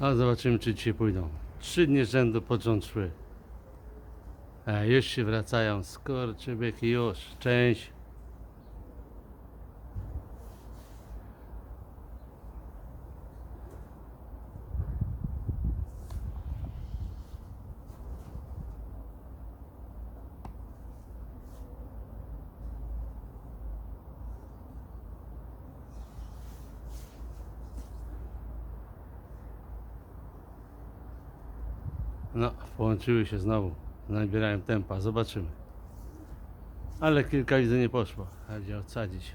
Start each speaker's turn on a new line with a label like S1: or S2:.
S1: A zobaczymy, czy dzisiaj pójdą. Trzy dni rzędu pod rząd szły. A już się wracają. Skorczybyki już. Część. No, połączyły się znowu. Nabierają tempa. Zobaczymy. Ale kilka widzę nie poszło. Chodzi odsadzić.